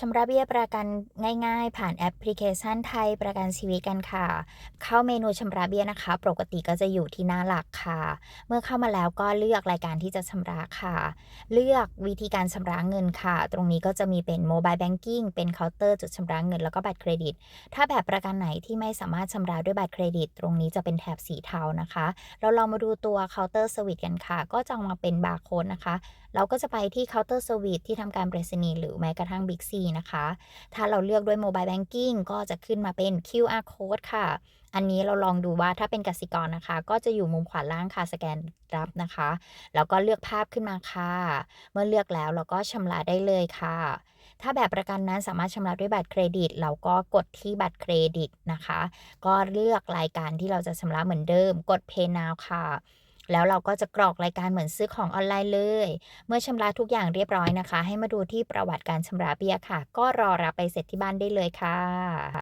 ชำระเบี้ยประกันง่ายๆ ผ่านแอปพลิเคชันไทยประกันชีวิตกันค่ะ เข้าเมนูชำระเบี้ยนะคะ ปกติก็จะอยู่ที่หน้าหลักค่ะ เมื่อเข้ามาแล้วก็เลือกรายการที่จะชำระค่ะ เลือกวิธีการชำระเงินค่ะ ตรงนี้ก็จะมีเป็น Mobile Banking เป็นเคาน์เตอร์จุดชำระเงินแล้วก็บัตรเครดิต ถ้าแบบประกันไหนที่ไม่สามารถชำระด้วยบัตรเครดิต ตรงนี้จะเป็นแถบสีเทานะคะ เราลองมาดูตัวเคาน์เตอร์เซอร์วิสกันค่ะ ก็จะมาเป็นบาร์โค้ดนะคะ เราก็จะไปที่เคาน์เตอร์เซอร์วิสที่ทำการไปรษณีย์หรือแม้กระทั่ง Big C นะคะ ถ้าเราเลือกด้วย Mobile Banking ก็จะขึ้นมาเป็น QR Code ค่ะ อันนี้เราลองดูว่าถ้าเป็นกสิกรนะคะ ก็จะอยู่มุมขวาล่างค่ะสแกนรับนะคะ แล้วก็เลือกภาพขึ้นมาค่ะ เมื่อเลือกแล้วเราก็ชำระได้เลยค่ะถ้าแบบประกันนั้นสามารถชำระด้วยบัตรเครดิต เราก็กดที่บัตรเครดิตนะคะ ก็เลือกรายการที่เราจะชำระเหมือนเดิม กด Pay Now ค่ะ แล้วเราก็จะกรอกรายการเหมือนซื้อของออนไลน์เลย เมื่อชำระทุกอย่างเรียบร้อยนะคะ ให้มาดูที่ประวัติการชำระเบี้ยค่ะ ก็รอรับไปเสร็จที่บ้านได้เลยค่ะ